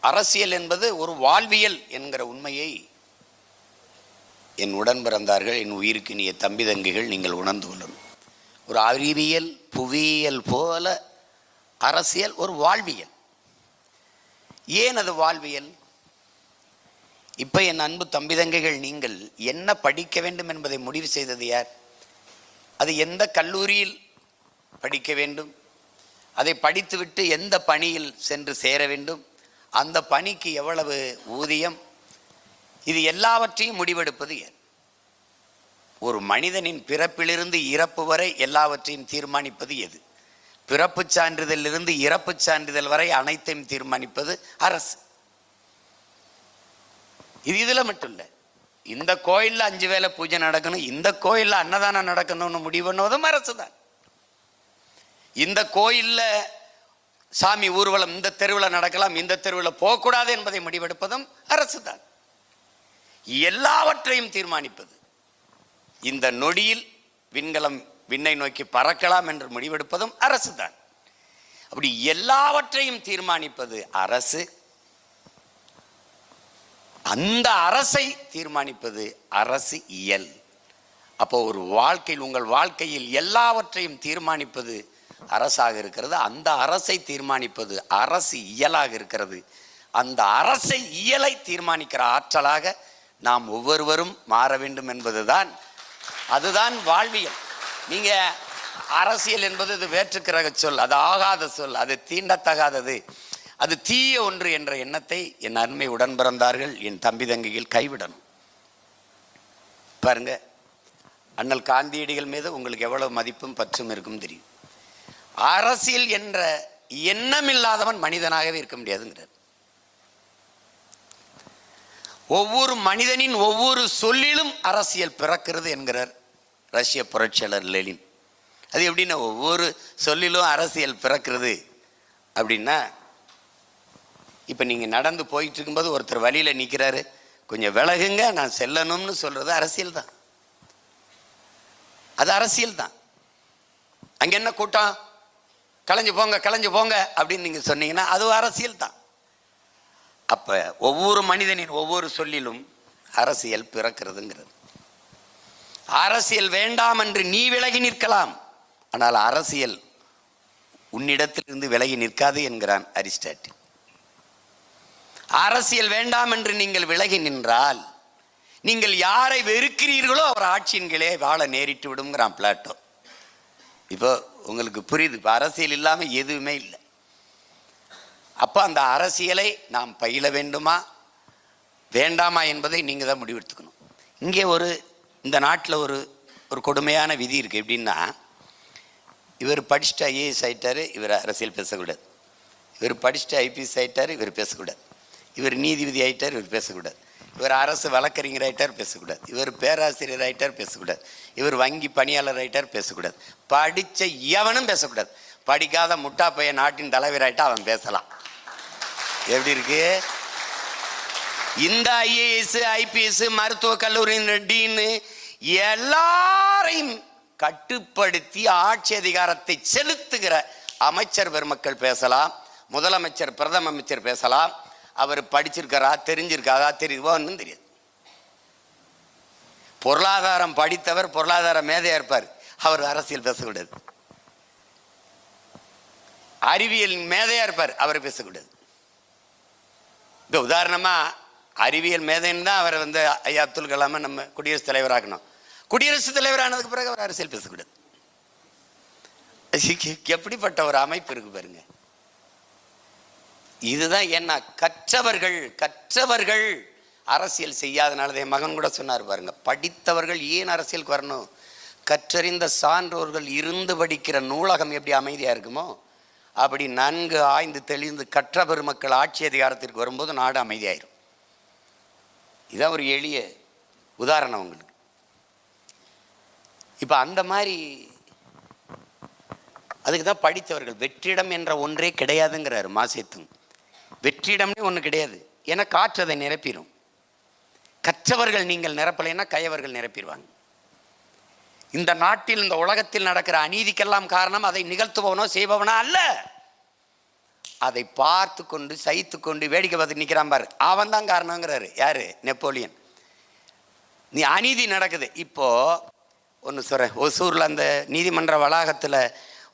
அரசியல் என்பது ஒரு வாழ்வியல் என்கிற உண்மையை என் உடன் பிறந்தார்கள் என் உயிருக்கு இனிய தம்பி தங்கிகள் நீங்கள் உணர்ந்து கொள்ளணும் ஒரு அறிவியல் புவியியல் போல அரசியல் ஒரு வாழ்வியல். ஏன் அது வாழ்வியல்? இப்போ என் அன்பு தம்பி தங்கைகள் நீங்கள் என்ன படிக்க வேண்டும் என்பதை முடிவு செய்தது யார்? அது எந்த கல்லூரியில் படிக்க வேண்டும்? அதை படித்துவிட்டு எந்த பணியில் சென்று சேர வேண்டும்? அந்த பணிக்கு எவ்வளவு ஊதியம்? இது எல்லாவற்றையும் முடிவெடுப்பது யார் ஒரு மனிதனின் பிறப்பிலிருந்து இறப்பு வரை எல்லாவற்றையும் தீர்மானிப்பது எது? பிறப்பு சான்றிதழிலிருந்து இறப்பு சான்றிதழ் வரை அனைத்தையும் தீர்மானிப்பது அரசு. இது இதில் மட்டும் இல்லை. இந்த கோயிலில் அஞ்சு வேளை பூஜை நடக்கணும் இந்த கோயிலில் அன்னதானம் நடக்கணும்னு முடிவு பண்ணுவதும் அரசு தான் இந்த கோயிலில் சாமி ஊர்வலம் இந்த தெருவில் நடக்கலாம் இந்த தெருவில் போகக்கூடாது என்பதை முடிவெடுப்பதும் அரசு தான் எல்லாவற்றையும் தீர்மானிப்பது. இந்த நொடியில் விண்கலம் விண்ணை நோக்கி பறக்கலாம் என்று முடிவெடுப்பதும் அரசு தான் அப்படி எல்லாவற்றையும் தீர்மானிப்பது அரசு. அந்த அரசை தீர்மானிப்பது அரசு இயல். அப்போ ஒரு வாழ்க்கையில் உங்கள் வாழ்க்கையில் எல்லாவற்றையும் தீர்மானிப்பது அரசாக இருக்கிறது. அந்த அரசை தீர்மானிப்பது அரசு இயலாக இருக்கிறது. அந்த அரசை இயலை தீர்மானிக்கிற ஆற்றலாக நாம் ஒவ்வொருவரும் மாற வேண்டும் என்பதுதான் அதுதான் வாழ்வியல். நீங்க அரசியல் என்பது இது வேற்றுக்கிற சொல் அது ஆகாத சொல் அது தீண்டத்தகாதது. அது தீய ஒன்று என்ற எண்ணத்தை என் அருமை உடன் பிறந்தார்கள் என் தம்பி தங்கையில் கைவிடணும். பாருங்க அண்ணல் காந்தியடிகள் மீது உங்களுக்கு எவ்வளவு மதிப்பும் பற்றும் இருக்கும் தெரியும். அரசியல் என்ற எண்ணம் இல்லாதவன் மனிதனாகவே இருக்க முடியாதுங்கிறார். ஒவ்வொரு மனிதனின் ஒவ்வொரு சொல்லிலும் அரசியல் பிறக்கிறது என்கிறார் ரஷ்ய புரட்சியாளர் லெலின் அது எப்படின்னா ஒவ்வொரு சொல்லிலும் அரசியல் பிறக்கிறது அப்படின்னா இப்போ நீங்கள் நடந்து போயிட்டு இருக்கும்போது ஒருத்தர் வழியில் நிற்கிறாரு கொஞ்சம் விலகுங்க நான் செல்லணும்னு சொல்கிறது அரசியல் தான். அது அரசியல் தான். அங்கே என்ன கூட்டம்? கலைஞ்சு போங்க கலைஞ்சு போங்க அப்படின்னு நீங்கள் சொன்னீங்கன்னா அது அரசியல் தான். அப்போ ஒவ்வொரு மனிதனின் ஒவ்வொரு சொல்லிலும் அரசியல் பிறக்கிறதுங்கிறது. அரசியல் வேண்டாம் என்று நீ விலகி நிற்கலாம். ஆனால் அரசியல் உன்னிடத்திலிருந்து விலகி நிற்காது என்கிறான் அரிஸ்டாட்டில். அரசியல் வேண்டாம் என்று நீங்கள் விலகி நின்றால் நீங்கள் யாரை வெறுக்கிறீர்களோ அவர் ஆட்சியின் கீழே வாழ நேரிட்டு விடுங்கிறான் பிளாட்டோ. இப்போ உங்களுக்கு புரியுது. இப்போ அரசியல் இல்லாமல் எதுவுமே இல்லை. அப்போ அந்த அரசியலை நாம் பயில வேண்டுமா? வேண்டாமா என்பதை நீங்கள் தான் முடிவெடுத்துக்கணும். இங்கே ஒரு இந்த நாட்டில் ஒரு ஒரு கொடுமையான விதி இருக்குது எப்படின்னா இவர் படிச்சுட்டு ஐஏஎஸ் ஆகிட்டார் இவர் அரசியல் பேசக்கூடாது. இவர் படிச்சுட்டு ஐபிஎஸ் ஆகிட்டார் இவர் பேசக்கூடாது. இவர் நீதிபதி ஆகிட்டார் இவர் பேசக்கூடாது. இவர் அரசு வழக்கறிஞர் ரைட்டர் பேசக்கூடாது. இவர் பேராசிரியர் ரைட்டர் பேசக்கூடாது. இவர் வங்கி பணியாளர் ரைட்டர் பேசக்கூடாது. படித்த எவனும் பேசக்கூடாது. படிக்காத முட்டா பையன் நாட்டின் தலைவராயிட்டா அவன் பேசலாம். எப்படி இருக்கு? இந்த ஐஏஎஸ் ஐபிஎஸ் மருத்துவக் கல்லூரியின் டீனு எல்லாரையும் கட்டுப்படுத்தி ஆட்சி அதிகாரத்தை செலுத்துகிற அமைச்சர் பெருமக்கள் பேசலாம். முதலமைச்சர் பிரதம அமைச்சர் பேசலாம். அவர் படிச்சிருக்காரா தெரிஞ்சிருக்காரா தெரியுவோன்னு தெரியாது. பொருளாதாரம் படித்தவர் பொருளாதார மேதையா இருப்பார். அவர் அரசியல் பேசக்கூடாது. அறிவியல் மேதையா இருப்பார். அவர் பேசக்கூடாது. இந்த உதாரணமா அறிவியல் மேதைன்னு தான் அவரை வந்து ஐயா அப்துல் கலாமை நம்ம குடியரசுத் தலைவராக்கணும். குடியரசுத் தலைவர் ஆனதுக்கு பிறகு அவர் அரசியல் பேசக்கூடாது. எப்படிப்பட்ட ஒரு அமைப்பு இருக்கு பாருங்க. இதுதான் என்ன கற்றவர்கள் கற்றவர்கள் அரசியல் செய்யாதனால என் மகன் கூட சொன்னார் பாருங்க. படித்தவர்கள் ஏன் அரசியலுக்கு வரணும்? கற்றறிந்த சான்றோர்கள் இருந்து படிக்கிற நூலகம் எப்படி அமைதியாக இருக்குமோ அப்படி நன்கு ஆய்ந்து தெளிந்து கற்ற பெருமக்கள் ஆட்சி அதிகாரத்திற்கு வரும்போது நாடு அமைதியாயிரும். இதான் ஒரு எளிய உதாரணம் உங்களுக்கு. இப்போ அந்த மாதிரி அதுக்கு தான் படித்தவர்கள். வெற்றிடம் என்ற ஒன்றே கிடையாதுங்கிறார் மாசேத்துங்க வெற்றிடம்னே ஒன்று கிடையாது. ஏன்னா காற்று அதை நிரப்பிடும் கற்றவர்கள் நீங்கள் நிரப்பலைன்னா கயவர்கள் நிரப்பிடுவாங்க இந்த நாட்டில் இந்த உலகத்தில் நடக்கிற அநீதிக்கெல்லாம் காரணம் அதை நிகழ்த்துபவனோ செய்பவனோ அல்ல. அதை பார்த்து கொண்டு சகித்து கொண்டு வேடிக்கை பார்த்து நிற்கிறான் பாரு. அவன் தான் காரணங்கிறாரு. யாரு? நெப்போலியன். நீ அநீதி நடக்குது. இப்போது ஒன்று சொல்கிறேன் ஒசூரில் அந்த நீதிமன்ற வளாகத்தில்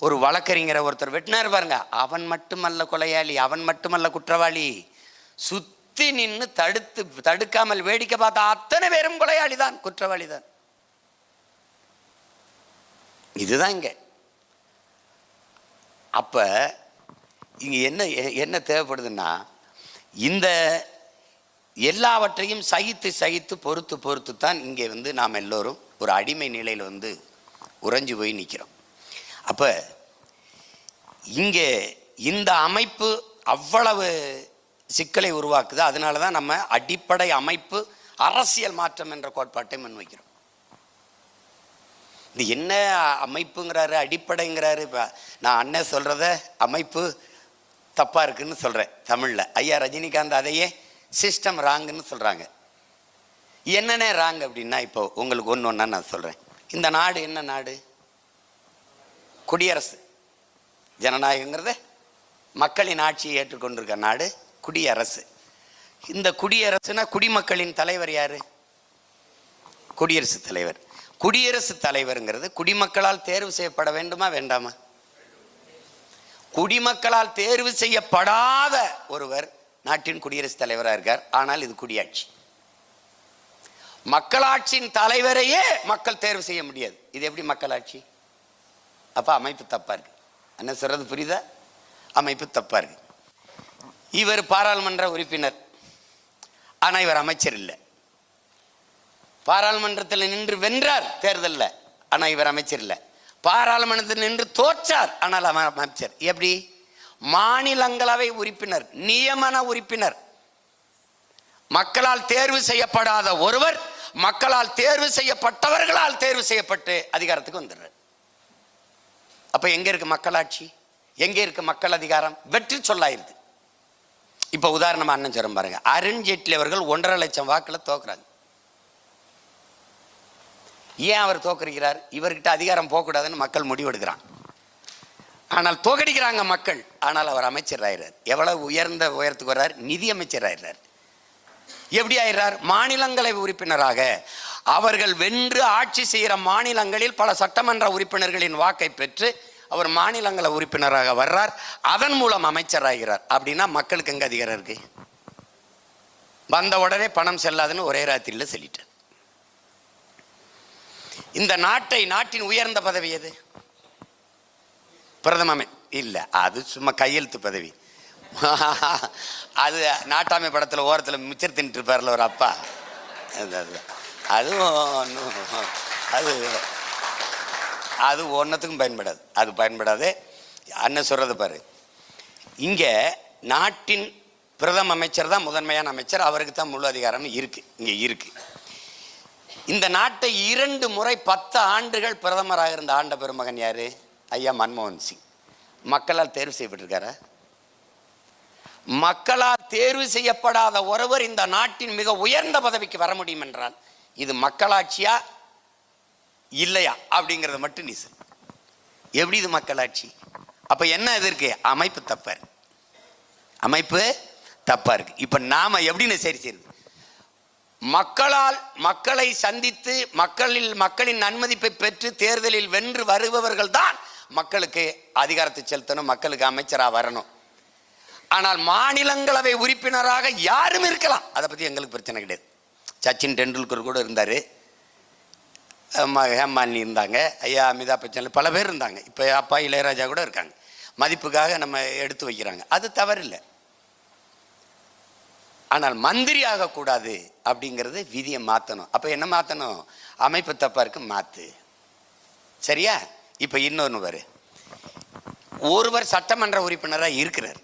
ஒரு வழக்கறிஞரை ஒருத்தர் வெட்டினார் பாருங்க. அவன் மட்டுமல்ல கொலையாளி அவன் மட்டுமல்ல குற்றவாளி. சுத்தி நின்று தடுத்து தடுக்காமல் வேடிக்கை பார்த்த அத்தனை பேரும் கொலையாளி தான் குற்றவாளி தான் இதுதான் இங்க. அப்ப இங்க என்ன என்ன தேவைப்படுதுன்னா இந்த எல்லாவற்றையும் சகித்து சகித்து பொறுத்து பொறுத்து தான் இங்கே வந்து நாம் எல்லோரும் ஒரு அடிமை நிலையில் வந்து உறைஞ்சு போய் நிற்கிறோம் அப்போ இங்கே இந்த அமைப்பு அவ்வளவு சிக்கலை உருவாக்குது. அதனால தான் நம்ம அடிப்படை அமைப்பு அரசியல் மாற்றம் என்ற கோட்பாட்டை முன்வைக்கிறோம். இது என்ன அமைப்புங்கிறாரு அடிப்படைங்கிறாரு? இப்போ நான் அண்ணன் சொல்கிறத அமைப்பு தப்பாக இருக்குதுன்னு சொல்கிறேன் தமிழில். ஐயா ரஜினிகாந்த் அதையே சிஸ்டம் ராங்குன்னு சொல்கிறாங்க என்னென்ன ராங் அப்படின்னா இப்போ உங்களுக்கு ஒன்று ஒன்றா நான் சொல்கிறேன் இந்த நாடு என்ன நாடு? குடியரசு. ஜனநாயகங்கிறத மக்களின் ஆட்சியை ஏற்றுக்கொண்டிருக்க நாடு குடியரசு. இந்த குடியரசுனா குடிமக்களின் தலைவர் யாரு? குடியரசுத் தலைவர். குடியரசுத் தலைவருங்கிறது குடிமக்களால் தேர்வு செய்யப்பட வேண்டுமா வேண்டாமா? குடிமக்களால் தேர்வு செய்யப்படாத ஒருவர் நாட்டின் குடியரசுத் தலைவராக இருக்கார். ஆனால் இது குடியாட்சி. மக்களாட்சியின் தலைவரையே மக்கள் தேர்வு செய்ய முடியாது. இது எப்படி மக்களாட்சி? அப்போ அமைப்பு தப்பாக இருக்குது என்ன சொல்றது புரியுதா? அமைப்பு தப்பாக இருக்குது இவர் பாராளுமன்ற உறுப்பினர். ஆனால் இவர் அமைச்சர் இல்லை. பாராளுமன்றத்தில் நின்று வென்றார் தேர்தலில். ஆனால் இவர் அமைச்சர் இல்லை. பாராளுமன்றத்தில் நின்று தோற்றார் ஆனால் அவர் அமைச்சர். எப்படி? மாநிலங்களவை உறுப்பினர் நியமன உறுப்பினர். மக்களால் தேர்வு செய்யப்படாத ஒருவர் மக்களால் தேர்வு செய்யப்பட்டவர்களால் தேர்வு செய்யப்பட்டு அதிகாரத்துக்கு வந்துடுறார். அப்ப எங்க இருக்கு மக்களாட்சி? எங்க இருக்கு மக்கள் அதிகாரம்? வெற்றி சொல்லாயிருது. இப்ப உதாரணமா அண்ணன் சொல்ல பாருங்க. அருண்ஜேட்லி அவர்கள் ஒன்றரை லட்சம் வாக்குல தோக்குறாங்க ஏன் அவர் தோக்கடிக்கிறார் இவர்கிட்ட அதிகாரம் போகக்கூடாதுன்னு மக்கள் முடிவெடுக்கிறான் ஆனால் தோக்கடிக்கிறாங்க மக்கள். ஆனால் அவர் அமைச்சர் ஆயிடுறார். எவ்வளவு உயர்ந்த உயரத்துக்கு வர்றார்? நிதி அமைச்சர் ஆயிடுறார். எப்படி ஆயிடுறார்? மாநிலங்களவை உறுப்பினராக அவர்கள் வென்று ஆட்சி செய்கிற மாநிலங்களில் பல சட்டமன்ற உறுப்பினர்களின் வாக்கை பெற்று அவர் மாநிலங்கள உறுப்பினராக வர்றார். அதன் மூலம் அமைச்சராகிறார். அப்படின்னா மக்களுக்கு எங்கே அதிகாரம் இருக்கு? வந்த உடனே பணம் செல்லாதுன்னு ஒரே ராத்திரியில் சொல்லிட்டார். இந்த நாட்டை நாட்டின் உயர்ந்த பதவி எது? பிரதமமே இல்லை அது சும்மா கையெழுத்து பதவி. அது நாட்டாமை படத்தில் ஓரத்தில் மிச்சர் தின்ட்டு இருப்பார்ல ஒரு அப்பா. அது. அதுவும் அது அது ஒன்றத்துக்கும் பயன்படாது. அது பயன்படாது. அண்ணன் சொல்கிறது பாரு. இங்கே நாட்டின் பிரதம அமைச்சர் தான் முதன்மையான அமைச்சர். அவருக்கு தான் முழு அதிகாரம் இருக்குது இங்கே இருக்குது இந்த நாட்டை இரண்டு முறை பத்து ஆண்டுகள் பிரதமராக இருந்த ஆண்ட பெருமகன் யார்? ஐயா மன்மோகன் சிங். மக்களால் தேர்வு செய்யப்பட்டிருக்காரா? மக்களால் தேர்வு செய்யப்படாத ஒருவர் இந்த நாட்டின் மிக உயர்ந்த பதவிக்கு வர முடியும் என்றால் இது மக்களாட்சியா இல்லையா அப்படிங்கிறத மட்டும் நீ சொல். எப்படி இது மக்களாட்சி? அப்போ என்ன இது இருக்கு? அமைப்பு தப்பா இருக்கு. அமைப்பு தப்பா இருக்கு. இப்போ நாம எப்படின்னு சரி செய்யுது மக்களால் மக்களை சந்தித்து மக்களில் மக்களின் நன்மதிப்பை பெற்று தேர்தலில் வென்று வருபவர்கள் தான் மக்களுக்கு அதிகாரத்தை செலுத்தணும் மக்களுக்கு அமைச்சராக வரணும். ஆனால் மாநிலங்களவை உறுப்பினராக யாரும் இருக்கலாம். அதை பற்றி எங்களுக்கு பிரச்சனை கிடையாது. சச்சின் டெண்டுல்கர் கூட இருந்தார். ஹேமாலினி இருந்தாங்க. ஐயா அமிதாப் பச்சன் பல பேர் இருந்தாங்க. இப்போ அப்பா இளையராஜா கூட இருக்காங்க. மதிப்புக்காக நம்ம எடுத்து வைக்கிறாங்க. அது தவறில்லை. ஆனால் மந்திரி ஆகக்கூடாது அப்படிங்கிறது விதியை மாற்றணும் அப்போ என்ன மாற்றணும் அமைப்பு தப்பாக இருக்கு மாற்று சரியா? இப்போ இன்னொன்று வரு ஒருவர் சட்டமன்ற உறுப்பினராக இருக்கிறார்.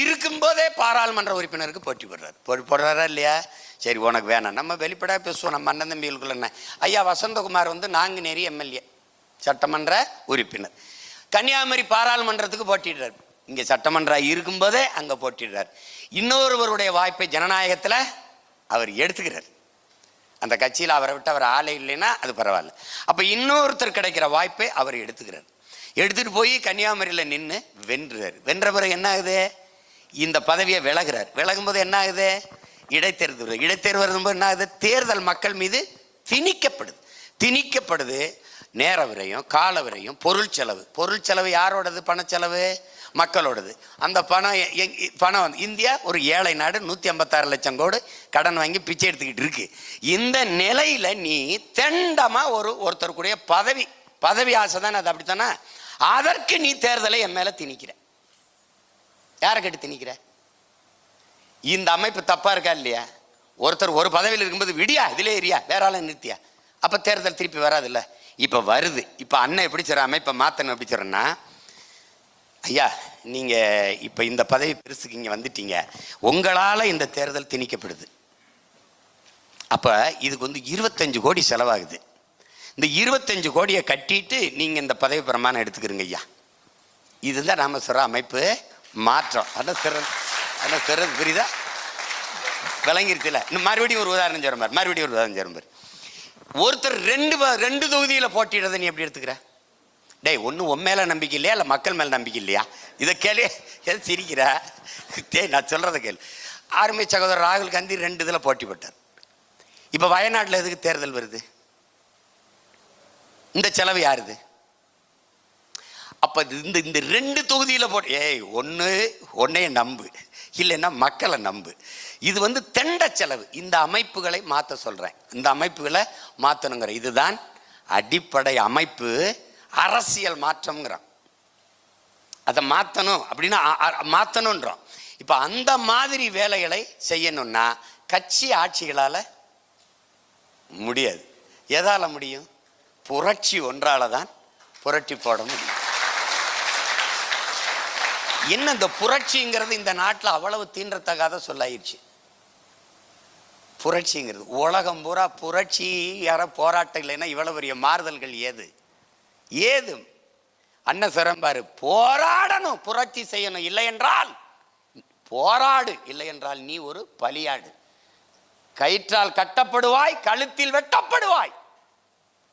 இருக்கும்போதே பாராளுமன்ற உறுப்பினருக்கு போட்டி போடுறார். போட்டி போடுறாரா இல்லையா? சரி உனக்கு வேணாம். நம்ம வெளிப்படையாக பேசுவோம். நம்ம அண்ணன் தம்பிகளுக்குள்ள என்ன? ஐயா வசந்தகுமார் வந்து நாங்குநேரி எம்எல்ஏ சட்டமன்ற உறுப்பினர். கன்னியாகுமரி பாராளுமன்றத்துக்கு போட்டிடுறார். இங்கே சட்டமன்றம் இருக்கும்போதே அங்கே போட்டிடுறார். இன்னொருவருடைய வாய்ப்பை ஜனநாயகத்தில் அவர் எடுத்துக்கிறார். அந்த கட்சியில் அவரை விட்டு அவர் ஆளே இல்லைன்னா அது பரவாயில்ல. அப்போ இன்னொருத்தர் கிடைக்கிற வாய்ப்பை அவர் எடுத்துக்கிறார். எடுத்துட்டு போய் கன்னியாகுமரியில் நின்று வென்றுறார் வென்ற பிறகு என்ன ஆகுது? இந்த பதவியை விலகிறார். விலகும்போது என்ன ஆகுது? இடைத்தேர்தல். இடைத்தேர்வு வரும்போது என்ன ஆகுது? தேர்தல் மக்கள் மீது திணிக்கப்படுது. திணிக்கப்படுது நேர விரையும் கால விரையும் பொருள் செலவு. பொருள் செலவு யாரோடது? பணச்செலவு மக்களோடது. அந்த பணம் பணம் வந்து இந்தியா ஒரு ஏழை நாடு நூற்றி ஐம்பத்தாறு லட்சம் கோடு கடன் வாங்கி பிச்சை எடுத்துக்கிட்டு இருக்கு. இந்த நிலையில் நீ தெண்டமாக ஒரு ஒருத்தருக்குடைய பதவி பதவி ஆசை தானே அது அப்படித்தானே? அதற்கு நீ தேர்தலை என் மேலே திணிக்கிற. யாரை கேட்டு திணிக்கிற? இந்த அமைப்பு தப்பாக இருக்கா இல்லையா? ஒருத்தர் ஒரு பதவியில் இருக்கும்போது விடியா இதிலே ஏரியா வேற ஆளை நிறுத்தியா? அப்போ தேர்தல் திருப்பி வராதுல்ல? இப்போ வருது. இப்போ அண்ணன் எப்படி சொல்கிற அமைப்பை மாற்றணும் எப்படி சொல்கிறேன்னா ஐயா நீங்கள் இப்போ இந்த பதவி பெருசுக்கு இங்கே வந்துட்டீங்க. உங்களால் இந்த தேர்தல் திணிக்கப்படுது. அப்போ இதுக்கு வந்து இருபத்தஞ்சு கோடி செலவாகுது. இந்த இருபத்தஞ்சு கோடியை கட்டிட்டு நீங்கள் இந்த பதவி பிரமாணம் எடுத்துக்கிறீங்க ஐயா. இதுதான் நாம சொல்கிற அமைப்பு மாற்றம். அதான் சிறந்த அதான் சொல்றது புரியுதா? விளங்கிருச்சுல. இன்னும் மறுபடியும் ஒரு உதாரணம் சொல்ற மாதிரி மறுபடியும் ஒரு உதாரணம் சொல்ற மாதிரி ஒருத்தர் ரெண்டு ரெண்டு தொகுதியில் போட்டிடுறத நீ எப்படி எடுத்துக்கிற? டேய் ஒன்று உன் மேலே நம்பிக்கை இல்லையா? இல்லை மக்கள் மேலே நம்பிக்கை இல்லையா? இதை கேளு. எது சிரிக்கிற? டேய் நான் சொல்கிறத கேளு. ஆர்மி சகோதரர் ராகுல் காந்தி ரெண்டு இதில் போட்டி போட்டார். இப்போ வயநாட்டில் எதுக்கு தேர்தல் வருது? இந்த செலவு யாருது அப்போ இந்த இந்த ரெண்டு தொகுதியில் போட்டு ஏய் ஒன்று ஒன்னைய நம்பு. இல்லைன்னா மக்களை நம்பு. இது வந்து தெண்ட செலவு. இந்த அமைப்புகளை மாற்ற சொல்கிறேன் இந்த அமைப்புகளை மாற்றணுங்கிற இதுதான் அடிப்படை அமைப்பு. அரசியல் மாற்றம்ங்கிறான். அதை மாற்றணும் அப்படின்னா மாற்றணுன்றோம் இப்போ அந்த மாதிரி வேலைகளை செய்யணும்னா கட்சி ஆட்சிகளால் முடியாது. எதால் முடியும்? புரட்சி ஒன்றால் தான் புரட்டி போட முடியும். என்ன இந்த புரட்சிங்கிறது இந்த நாட்டில் அவ்வளவு தீண்டத்தகாத சொல்லாயிருச்சு புரட்சிங்கிறது. உலகம் பூரா புரட்சி யார போராட்டம் இல்லைன்னா இவ்வளவு பெரிய மாறுதல்கள் ஏது? ஏது? அண்ணன் சிறம்பாரு போராடணும் புரட்சி செய்யணும். இல்லை என்றால் போராடு. இல்லை என்றால் நீ ஒரு பலியாடு. கயிற்றால் கட்டப்படுவாய் கழுத்தில் வெட்டப்படுவாய்.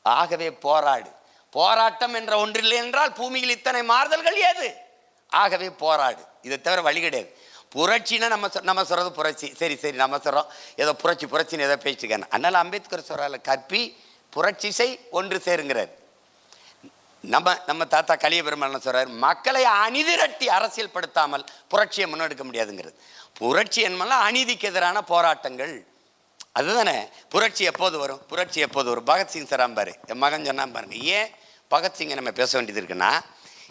ஆகவே போராடு. போராட்டம் என்ற ஒன்றில்லை என்றால் பூமியில் இத்தனை மாறுதல்கள் ஏது? ஆகவே போராடு. இதை தவிர வழி கிடையாது. புரட்சின்னா நம்ம சொ- நம்ம சொல்கிறது புரட்சி. சரி சரி நம்ம சொல்கிறோம் ஏதோ புரட்சி புரட்சின்னு ஏதோ பேச்சுக்கணும் அதனால் அம்பேத்கர் சொல்கிறால கற்பி புரட்சி செய் ஒன்று சேருங்கிறார். நம்ம நம்ம தாத்தா கலிய பெருமாள் சொல்றாரு மக்களை அநீதிரட்டி அரசியல் படுத்தாமல் புரட்சியை முன்னெடுக்க முடியாதுங்கிறது. புரட்சி என்பதெல்லாம் அநீதிக்கு எதிரான போராட்டங்கள். அதுதானே? புரட்சி எப்போது வரும்? புரட்சி எப்போது வரும்? பகத்சிங் சராம்பார் என் மகன் சொன்னான் பாருங்க. ஏன் பகத்சிங்கை நம்ம பேச வேண்டியது இருக்குன்னா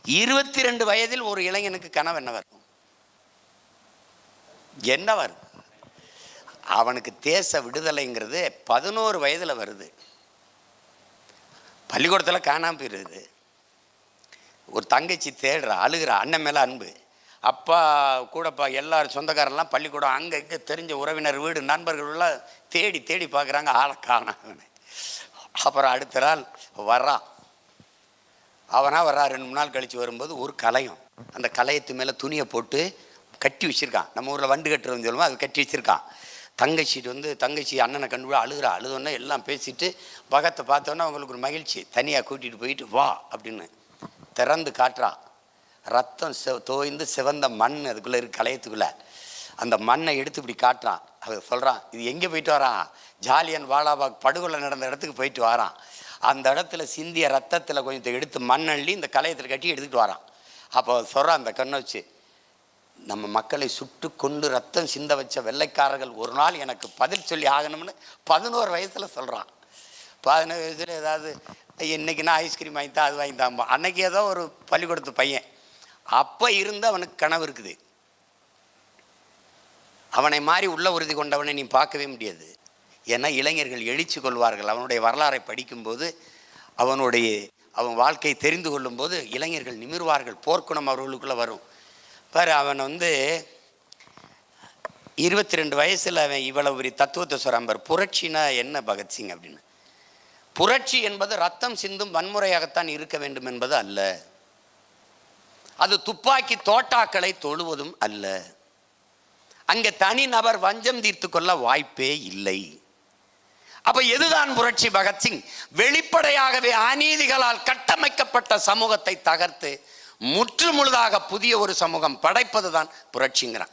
இருபத்தி ரெண்டு வயதில் ஒரு இளைஞனுக்கு கனவு என்ன வரும்? என்ன வரும்? அவனுக்கு தேச விடுதலைங்கிறது பதினோரு வயதில் வருது. பள்ளிக்கூடத்தில் காணாமல் போயிருது. ஒரு தங்கச்சி தேடுறா அழுகிறா அண்ணன் மேலே அன்பு. அப்பா கூடப்பா எல்லாரும் சொந்தக்காரெல்லாம் பள்ளிக்கூடம் அங்கே இங்கே தெரிஞ்ச உறவினர் வீடு நண்பர்கள்லாம் தேடி தேடி பார்க்குறாங்க ஆளை காணாம அப்புறம் அடுத்த நாள் வர்றான் அவனா வர்றா ரெண்டு மூணு நாள் கழித்து வரும்போது ஒரு கலையம். அந்த கலையத்து மேலே துணியை போட்டு கட்டி வச்சிருக்கான். நம்ம ஊரில் வண்டு கட்டுறதுன்னு சொல்லுவோம் அது கட்டி வச்சிருக்கான். தங்கச்சிட்டு வந்து தங்கச்சி அண்ணனை கண்டு போய் அழுகிறா. அழுதோன்னே எல்லாம் பேசிட்டு பகத்தை பார்த்தோன்னே அவங்களுக்கு ஒரு மகிழ்ச்சி. தனியாக கூட்டிகிட்டு போயிட்டு வா அப்படின்னு திறந்து காட்டுறா. ரத்தம் செவ தோய்ந்து சிவந்த மண் அதுக்குள்ளே இருக்கு கலையத்துக்குள்ளே. அந்த மண்ணை எடுத்து இப்படி காட்டுறான். அதை சொல்கிறான் இது எங்கே போயிட்டு வரான்? ஜாலியன் வாலாபாக் படுகொலை நடந்த இடத்துக்கு போயிட்டு வரான். அந்த இடத்துல சிந்திய ரத்தத்தில் கொஞ்சத்தை எடுத்து மண்ணள்ளி இந்த கலையத்தில் கட்டி எடுத்துகிட்டு வரான். அப்போ சொல்கிறான் அந்த கண்ணை வச்சு நம்ம மக்களை சுட்டு கொண்டு ரத்தம் சிந்த வச்ச வெள்ளைக்காரர்கள் ஒரு நாள் எனக்கு பதில் சொல்லி ஆகணும்னு பதினோரு வயசில் சொல்கிறான் பதினோரு வயசில் ஏதாவது இன்றைக்கி நான் ஐஸ்கிரீம் வாங்கி தான் அது வாங்கி தாம்பா அன்னைக்கு ஏதோ ஒரு பள்ளிக்கூடத்து பையன். அப்போ இருந்து அவனுக்கு கனவு இருக்குது. அவனை மாறி உள்ள உறுதி கொண்டவனை நீ பார்க்கவே முடியாது. ஏன்னா இளைஞர்கள் எழுச்சி கொள்வார்கள். அவனுடைய வரலாறை படிக்கும்போது அவனுடைய அவன் வாழ்க்கை தெரிந்து கொள்ளும்போது இளைஞர்கள் நிமிர்வார்கள். போர்க்குணம் அவர்களுக்குள்ளே வரும். பாரு அவன் வந்து இருபத்தி ரெண்டு வயசுல அவன் இவ்வளவு பெரிய தத்துவத்தை சொல்றான் புரட்சினா என்ன பகத்சிங் அப்படின்னு? புரட்சி என்பது ரத்தம் சிந்தும் வன்முறையாகத்தான் இருக்க வேண்டும் என்பது அல்ல. அது துப்பாக்கி தோட்டாக்களை தொழுவதும் அல்ல. அங்கே தனி நபர் வஞ்சம் தீர்த்து கொள்ள வாய்ப்பே இல்லை. அப்ப எதுதான் புரட்சி பகத்சிங் வெளிப்படையாகவே அநீதிகளால் கட்டமைக்கப்பட்ட சமூகத்தை தகர்த்து முற்று முழுதாக புதிய ஒரு சமூகம் படைப்பதுதான் புரட்சிங்கிறான்.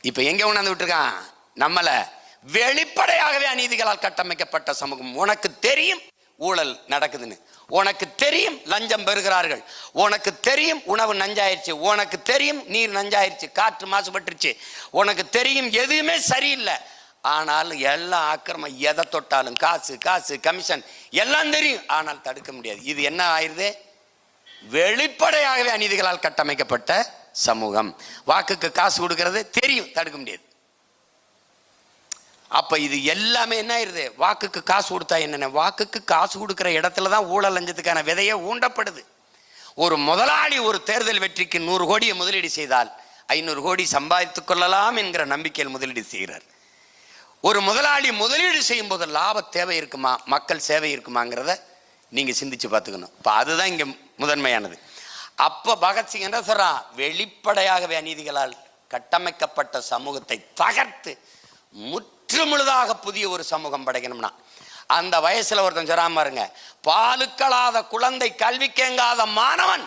இப்ப எங்க உணர்ந்து விட்டுருக்கான்? நம்மள வெளிப்படையாகவே அநீதிகளால் கட்டமைக்கப்பட்ட சமூகம். உனக்கு தெரியும் ஊழல் நடக்குதுன்னு. உனக்கு தெரியும் லஞ்சம் பெறுகிறார்கள். உனக்கு தெரியும் உணவு நஞ்சாயிருச்சு. உனக்கு தெரியும் நீர் நஞ்சாயிருச்சு. காற்று மாசுபட்டுருச்சு. உனக்கு தெரியும் எதுவுமே சரியில்லை. ஆனால் எல்லா ஆக்கிரமம் எதை தொட்டாலும் காசு காசு கமிஷன் எல்லாம் தெரியும். ஆனால் தடுக்க முடியாது. இது என்ன ஆயிடுது? வெளிப்படையாகவே அநீதிகளால் கட்டமைக்கப்பட்ட சமூகம். வாக்குக்கு காசு கொடுக்கறது தெரியும். தடுக்க முடியாது. அப்ப இது எல்லாமே என்ன ஆயிருது வாக்குக்கு காசு கொடுத்தா என்னென்ன? வாக்குக்கு காசு கொடுக்கிற இடத்துல தான் ஊழல் லஞ்சத்துக்கான விதையே ஊண்டப்படுது. ஒரு முதலாளி ஒரு தேர்தல் வெற்றிக்கு நூறு கோடியை முதலீடு செய்தால் ஐநூறு கோடி சம்பாதித்துக் கொள்ளலாம் என்கிற நம்பிக்கையில் முதலீடு செய்கிறார். ஒரு முதலாளி முதலீடு செய்யும் போது லாப தேவை இருக்குமா? மக்கள் சேவை இருக்குமாங்கிறத நீங்கள் சிந்திச்சு பார்த்துக்கணும். இப்போ அதுதான் இங்கே முதன்மையானது. அப்போ பகத்சிங் என்ன சொல்கிறான் வெளிப்படையாகவே அநீதிகளால் கட்டமைக்கப்பட்ட சமூகத்தை தகர்த்து முற்றுமுழுதாக புதிய ஒரு சமூகம் படைக்கணும்னா. அந்த வயசில் ஒருத்தன் சொல்றாம பாருங்க பாலுக்களாத குழந்தை கல்விக்கேங்காத மாணவன்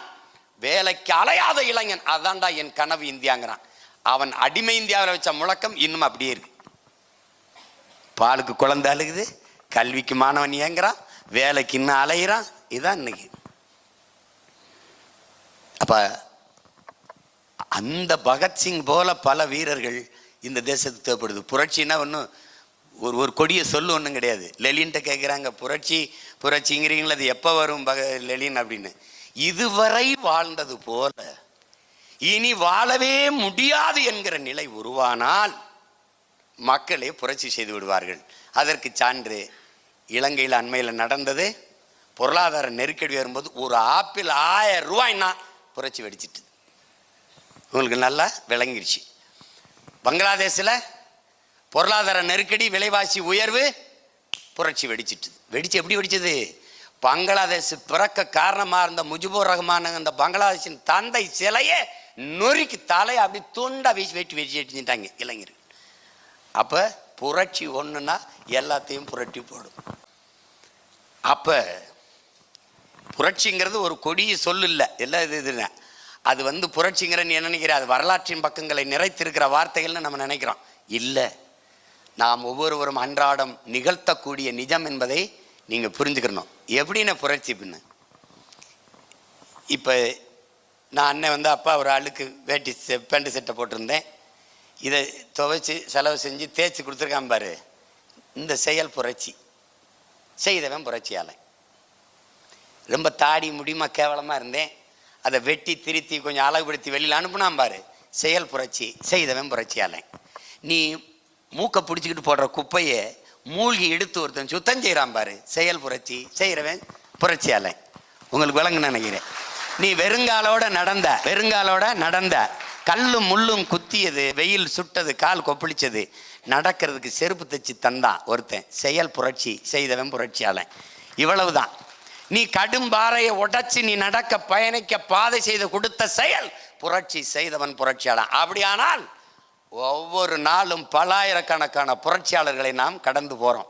வேலைக்கு அலையாத இளைஞன். அதான்டா என் கனவு இந்தியாங்கிறான். அவன் அடிமை இந்தியாவில் வச்ச முழக்கம் இன்னும் அப்படியே இருக்கு. பாலுக்கு குழந்தை அழுகுது கல்விக்கு மாணவன் ஏங்குறான் வேலைக்கு இன்னும் அலையிறான். இதான் இன்னைக்கு. அப்ப அந்த பகத்சிங் போல பல வீரர்கள் இந்த தேசத்துக்கு தேவைப்படுது. புரட்சின்னா ஒன்றும் ஒரு ஒரு கொடியை சொல்லு ஒன்றும் கிடையாது. லெலின்ட்ட கேட்குறாங்க புரட்சி புரட்சிங்கிறீங்களா அது எப்போ வரும் பக லெலின் அப்படின்னு. இதுவரை வாழ்ந்தது போல இனி வாழவே முடியாது என்கிற நிலை உருவானால் மக்களே புரட்சி செய்து விடுவார்கள். அதற்கு சான்று இலங்கையில் அண்மையில் நடந்தது. பொருளாதார நெருக்கடி வரும்போது ஒரு ஆப்பிள் ஆயிரம் ரூபாய்னா புரட்சி வெடிச்சிட்டு. உங்களுக்கு நல்லா விளங்கிருச்சு. பங்களாதேஷில் பொருளாதார நெருக்கடி விலைவாசி உயர்வு புரட்சி வெடிச்சிட்டு. வெடிச்சு எப்படி வெடிச்சது? பங்களாதேஷ் பிறக்க காரணமாக இருந்த முஜிபுர் ரஹ்மான் அந்த பங்களாதேஷின் தந்தை சிலையே நொறுக்கி தலையை அப்படி துண்டா வீசி வெட்டி வெட்டி வெட்டிட்டாங்க இளைஞர்கள். அப்போ புரட்சி ஒன்றுனா எல்லாத்தையும் புரட்டி போடும். அப்போ புரட்சிங்கிறது ஒரு கொடிய சொல் இல்லை. எல்லா இது இதுன்னு அது வந்து புரட்சிங்கிற நீ என்ன நினைக்கிற? அது வரலாற்றின் பக்கங்களை நிறைத்திருக்கிற வார்த்தைகள்னு நம்ம நினைக்கிறோம். இல்லை. நாம் ஒவ்வொருவரும் அன்றாடம் நிகழ்த்தக்கூடிய நிஜம் என்பதை நீங்கள் புரிஞ்சுக்கணும். எப்படின்னு புரட்சி பின்னு? இப்போ நான் அண்ணன் வந்து அப்பா ஒரு ஆளுக்கு வேட்டி செ- பேண்ட் சட்டை போட்டிருந்தேன். இதை துவைச்சி செலவு செஞ்சு தேய்ச்சி கொடுத்துருக்கான் பாரு. இந்த செயல் புரட்சி. செய்தவன் புரட்சியாளன். ரொம்ப தாடி முடியுமா கேவலமாக இருந்தேன். அதை வெட்டி திருத்தி கொஞ்சம் அழகுபடுத்தி வெளியில் அனுப்புனான் பாரு. செயல் புரட்சி செய்தவன் புரட்சியால் நீ மூக்கை பிடிச்சிக்கிட்டு போடுற குப்பையை மூழ்கி எடுத்து ஒருத்தன் சுத்தம் செய்கிறான் பாரு. செயல் புரட்சி செய்கிறவன் புரட்சியால் உங்களுக்கு விளங்குன்னு நினைக்கிறேன். நீ வெறுங்காலோட நடந்த வெறுங்காலோட நடந்த. கல்லும் முள்ளும் குத்தியது வெயில் சுட்டது கால் கொப்பளிச்சது. நடக்கிறதுக்கு செருப்பு தைச்சு தந்தான் ஒருத்தன். செயல் புரட்சி செய்தவன் புரட்சியாளன். இவ்வளவுதான். நீ கடும் பாறையை உடைச்சு நீ நடக்க பயணிக்க பாதை செய்து கொடுத்த செயல் புரட்சி செய்தவன் புரட்சியாளன். அப்படியானால் ஒவ்வொரு நாளும் பலாயிரக்கணக்கான புரட்சியாளர்களை நாம் கடந்து போகிறோம்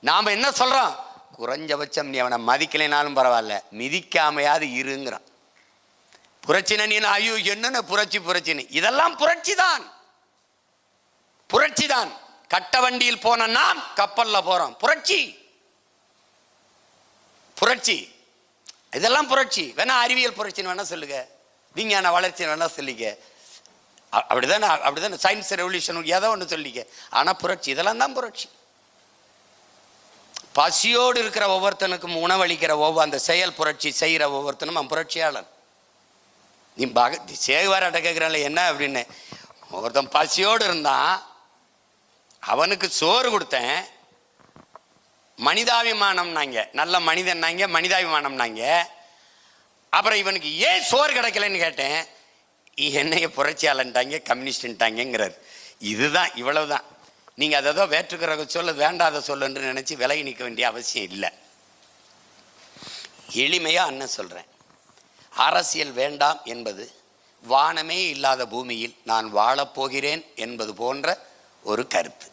நாம் என்ன சொல்கிறோம் குறைஞ்சபட்சம் நீ அவனை மதிக்கலைனாலும் பரவாயில்ல. மிதிக்காமையாவது இருங்கிறான். புரட்சின நீ ஐயோ என்னென்ன புரட்சி புரட்சின்னு? இதெல்லாம் புரட்சி தான் புரட்சி தான் கட்ட வண்டியில் போன நாம் கப்பலில் போகிறோம் புரட்சி. புரட்சி. இதெல்லாம் புரட்சி. வேணா அறிவியல் புரட்சின்னு வேணா சொல்லுங்க. விஞ்ஞான வளர்ச்சின்னு வேணா சொல்லிக்க. அப்படிதானே அப்படிதானே சயின்ஸ் ரெவல்யூஷன் ஏதோ ஒன்று சொல்லிக்க. ஆனால் புரட்சி இதெல்லாம் தான் புரட்சி. பசியோடு இருக்கிற ஒவ்வொருத்தனுக்கும் உணவளிக்கிற ஒவ்வொரு அந்த செயல் புரட்சி செய்கிற ஒவ்வொருத்தனும் அவன் புரட்சியாளன். நீ பக சேகுவாராட்ட கேட்குறான்ல என்ன அப்படின்னு. ஒருத்தன் பசியோடு இருந்தான். அவனுக்கு சோறு கொடுத்தேன். மனிதாபிமானம்னாங்க. நல்ல மனிதன்னாங்க மனிதாபிமானம்னாங்க. அப்புறம் இவனுக்கு ஏன் சோறு கிடைக்கலன்னு கேட்டேன். என்னைய புரட்சியாளன்ட்டாங்க கம்யூனிஸ்ட்ன்ட்டாங்கிறார் இதுதான் இவ்வளவுதான். நீங்கள் அதை ஏதோ வேற்றுக்கிற சொல்ல வேண்டாத சொல்லுன்னு நினச்சி விலகி நிற்க வேண்டிய அவசியம் இல்லை. எளிமையாக அண்ணன் சொல்கிறேன் அரசியல் வேண்டாம் என்பது வானமே இல்லாத பூமியில் நான் வாழப்போகிறேன் என்பது போன்ற ஒரு கருத்து.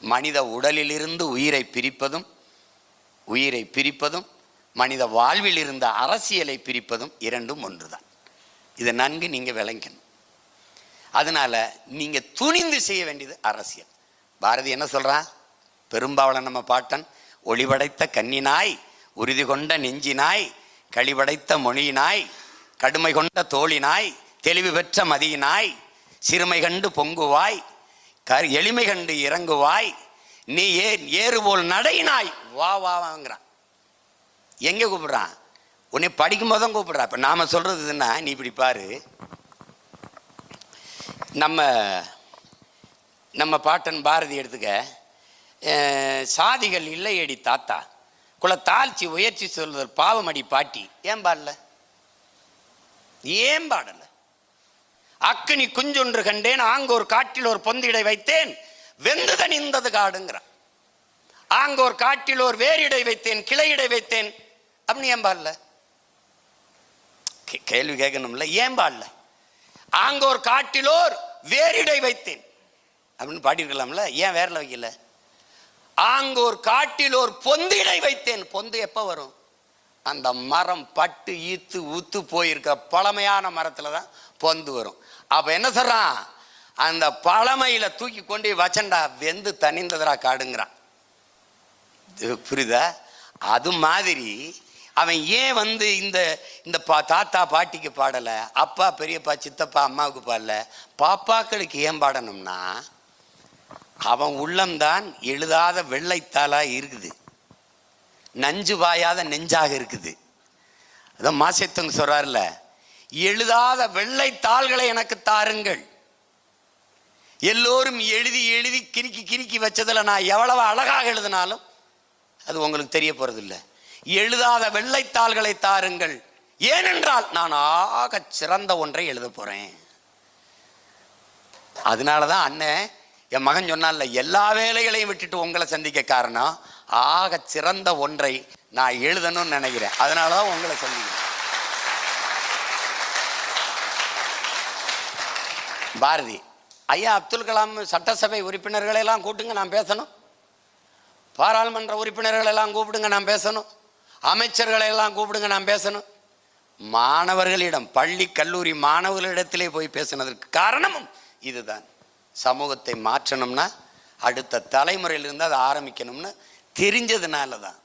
மனித உடலிலிருந்து உயிரை பிரிப்பதும் உயிரை பிரிப்பதும் மனித வாழ்வில் இருந்த அரசியலை பிரிப்பதும் இரண்டும் ஒன்றுதான். இதை நன்கு நீங்கள் விளங்கணும். அதனால நீங்கள் துணிந்து செய்ய வேண்டியது அரசியல். பாரதி என்ன சொல்கிறான் பெரும்பாவளன் நம்ம பாட்டன் ஒளிபடைத்த கன்னினாய் உறுதி கொண்ட நெஞ்சினாய் கழிவடைத்த மொழியினாய் கடுமை கொண்ட தோழினாய் தெளிவு பெற்ற மதியினாய் சிறுமை கண்டு பொங்குவாய் கரு எளிமை கண்டு இறங்குவாய் நீ ஏ ஏறுபோல் நடையினாய். வா வா வாங்கிறான். எங்கே கூப்பிடுறான்? உன்னை படிக்கும் போது தான் கூப்பிடுறான் இப்போ நாம் சொல்கிறது இதுன்னா நீ இப்படி பாரு. நம்ம நம்ம பாட்டன் பாரதி எடுத்துக்க. சாதிகள் சாதிகள் இல்லையடி தாத்தா. குல தாழ்ச்சி உயர்ச்சி சொல்லுதல் பாவமடி பாட்டி. ஏன் பாடல? ஏன் பாடல? அக்கினி குஞ்சொன்று கண்டேன் ஆங்கோர் காட்டில் ஒரு பொந்திடை வைத்தேன் வெந்து நிந்தது காடுங்கிறான். ஆங்கோர் காட்டில் ஒரு வேரிடை வைத்தேன் கிளையிடை வைத்தேன். அப்படின்னு ஏன் பாடல? கே- கேள்வி கேட்கணும்ல ஏன் பாடல? ஆங்கோர் காட்டிலோர் வேரிடை வைத்தேன். அப்படின்னு பாடியிருக்கலாம்ல ஏன் வேரில் வைக்கல? ஆங்கோர் ஒரு பொந்திடை வைத்தேன். பொந்து எப்போ வரும்? அந்த மரம் பட்டு ஈத்து ஊத்து போயிருக்க பழமையான மரத்துல தான் பொந்து வரும். அப்ப என்ன சொல்றான்? அந்த பழமையில தூக்கி கொண்டு போய் வச்சண்டா வெந்து தனிந்ததரா காடுங்கிறான். புரியுதா? அது மாதிரி அவன் ஏன் வந்து இந்த இந்த பா தாத்தா பாட்டிக்கு பாடலை அப்பா பெரியப்பா சித்தப்பா அம்மாவுக்கு பாடல பாப்பாக்களுக்கு ஏன் பாடணும்னா அவன் உள்ளம்தான் எழுதாத வெள்ளைத்தாளா இருக்குது. நஞ்சு பாயாத நெஞ்சாக இருக்குது. அதான் மாசத்தங்க சொல்றாருல எழுதாத வெள்ளைத்தாள்களை எனக்கு தாருங்கள். எல்லோரும் எழுதி எழுதி கிறுக்கி கிறுக்கி வச்சதில் நான் எவ்வளவு அழகாக எழுதினாலும் அது உங்களுக்கு தெரிய போகிறதில்ல எழுதாத வெள்ளைத்தாள்களை தாருங்கள். ஏனென்றால் நான் ஆக சிறந்த ஒன்றை எழுத போறேன். அதனால தான் அண்ணன் என் மகன் சொன்னால எல்லா வேலைகளையும் விட்டுட்டு உங்களை சந்திக்க காரணம் ஆக சிறந்த ஒன்றை நான் எழுதணும்னு நினைக்கிறேன். அதனால தான் உங்களை சந்திக்கிறேன். பாரதி ஐயா அப்துல் கலாம் சட்டசபை உறுப்பினர்களை எல்லாம் கூட்டுங்க நான் பேசணும். பாராளுமன்ற உறுப்பினர்களெல்லாம் கூப்பிடுங்க நான் பேசணும். அமைச்சர்களை எல்லாம் கூப்பிடுங்க நான் பேசணும். மாணவர்களிடம் பள்ளி கல்லூரி மாணவர்களிடத்திலே போய் பேசினதற்கு காரணமும் இதுதான். சமூகத்தை மாற்றணும்னா அடுத்த தலைமுறையிலிருந்து அதை ஆரம்பிக்கணும்னு தெரிஞ்சதுனால தான்